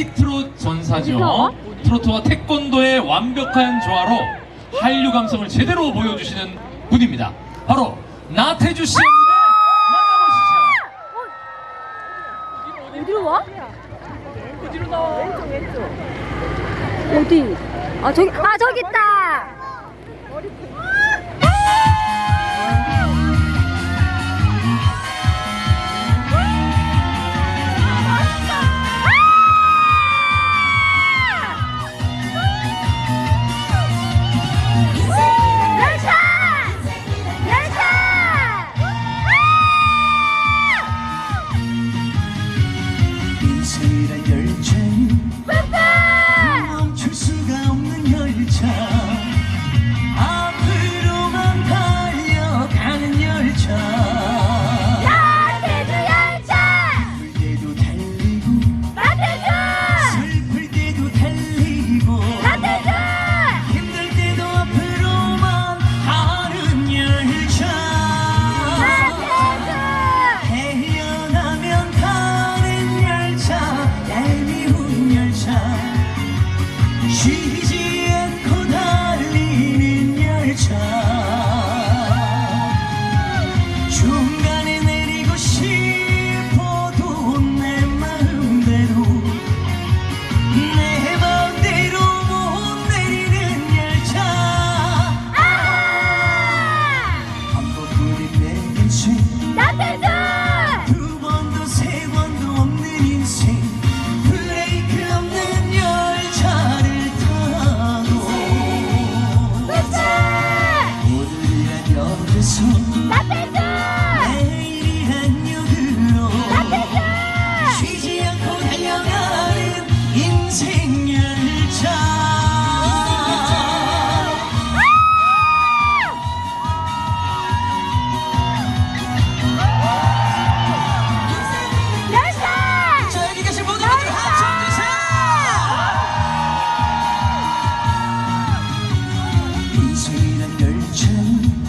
하이트롯 전사죠. 트로트와 태권도의 완벽한 조화로 한류 감성을 제대로 보여주시는 분입니다. 바로 나태주 씨의 무대 만나보시죠. 어디로 와? 어디로 나와? 왼쪽 왼쪽. 어디? 아 저기 아 저기 있다. time. 인생 열차 열차! 인생이란 열차는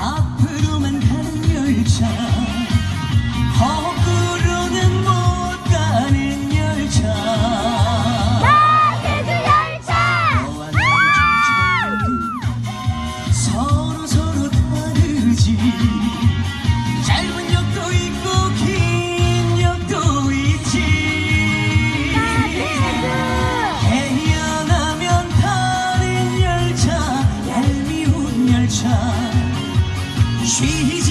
앞으로만 가는 열차 谁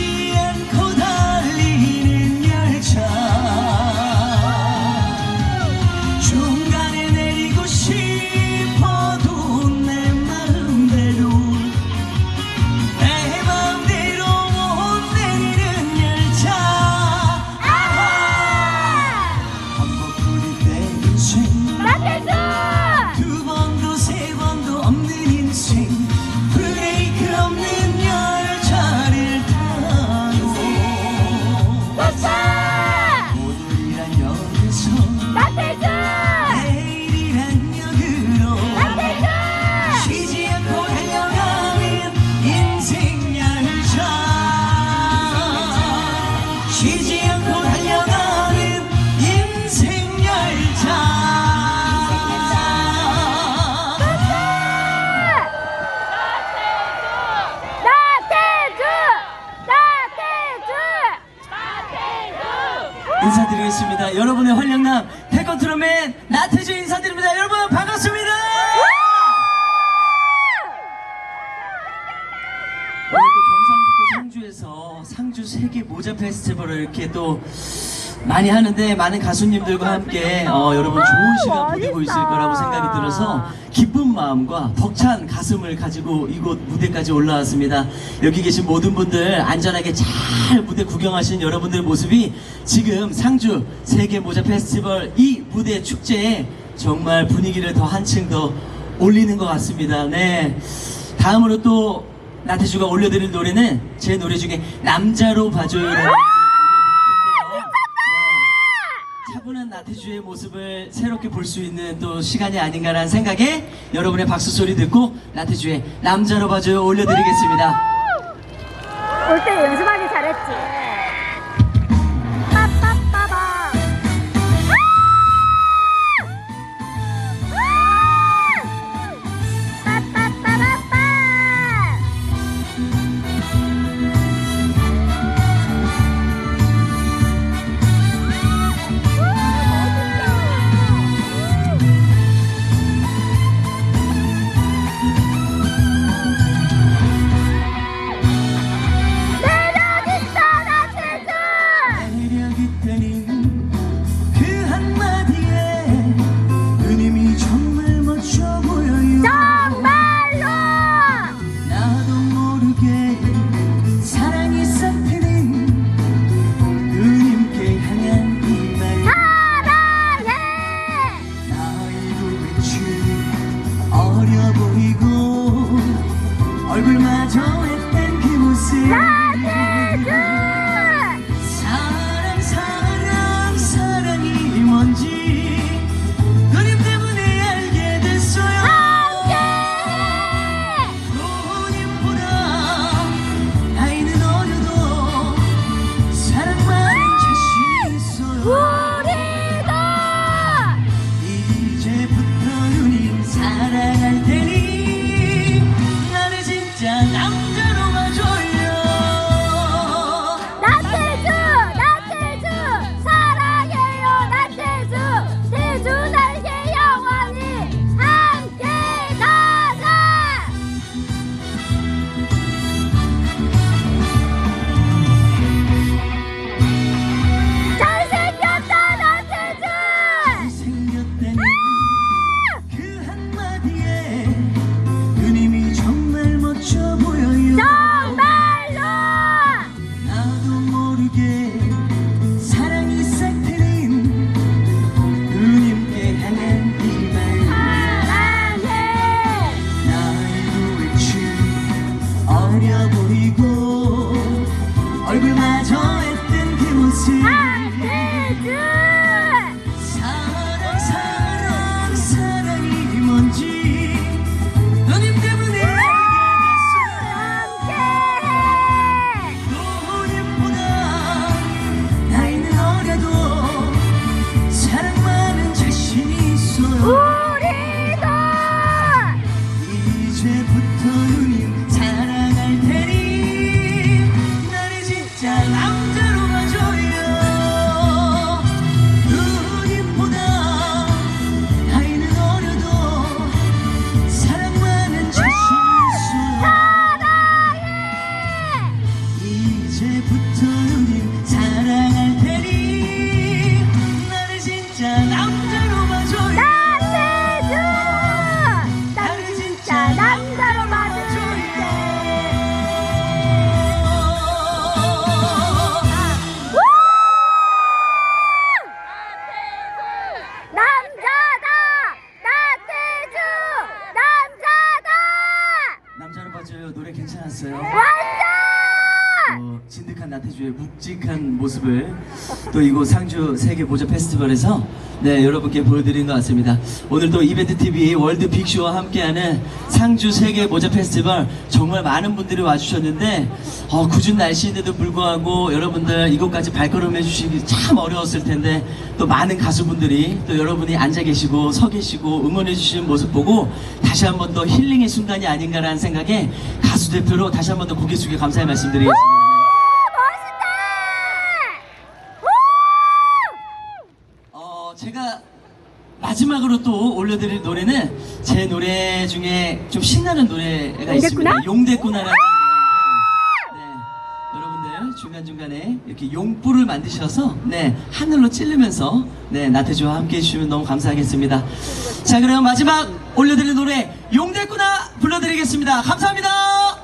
인사드리겠습니다. 여러분의 활력남 태권트로맨 나태주 인사드립니다. 여러분 반갑습니다. 오늘 또 경상북도 상주에서 상주 세계 모자 페스티벌을 이렇게 또 많이 하는데 많은 가수님들과 함께 어, 여러분 좋은 시간 보내고 있을 거라고 생각이 들어서 기쁜 마음과 벅찬 가슴을 가지고 이곳 무대까지 올라왔습니다. 여기 계신 모든 분들 안전하게 잘 무대 구경하신 여러분들 모습이 지금 상주 세계 모자 페스티벌 이 무대 축제에 정말 분위기를 더 한층 더 올리는 것 같습니다. 네. 다음으로 또 나태주가 올려드릴 노래는 제 노래 중에 남자로 봐줘요라는 나태주의 모습을 새롭게 볼 수 있는 또 시간이 아닌가라는 생각에 여러분의 박수 소리 듣고 나태주의 남자로 봐줘요 올려드리겠습니다. 올 때 연습하기 잘했지. అందరూ 상주 세계 모자 페스티벌에서 네 여러분께 보여드린 것 같습니다. 오늘 또 이벤트 TV 월드 빅쇼와 함께하는 상주 세계 모자 페스티벌 정말 많은 분들이 와주셨는데 어, 궂은 날씨인데도 불구하고 여러분들 이곳까지 발걸음 해주시기 참 어려웠을 텐데 또 많은 가수분들이 또 여러분이 앉아 계시고 서 계시고 응원해 주시는 모습 보고 다시 한번 더 힐링의 순간이 아닌가라는 생각에 가수 대표로 다시 한번 더 고개 숙여 감사의 말씀드리겠습니다. 어, 제가 마지막으로 또 올려드릴 노래는 제 노래 중에 좀 신나는 노래가 있습니다. 용대꾸나? 용대꾸나라는 노래인데, 네, 여러분들 중간중간에 이렇게 용불을 만드셔서 네, 하늘로 찌르면서 네, 나태주와 함께 해주시면 너무 감사하겠습니다. 자, 그럼 마지막 올려드릴 노래 용대꾸나 불러드리겠습니다. 감사합니다.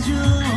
就。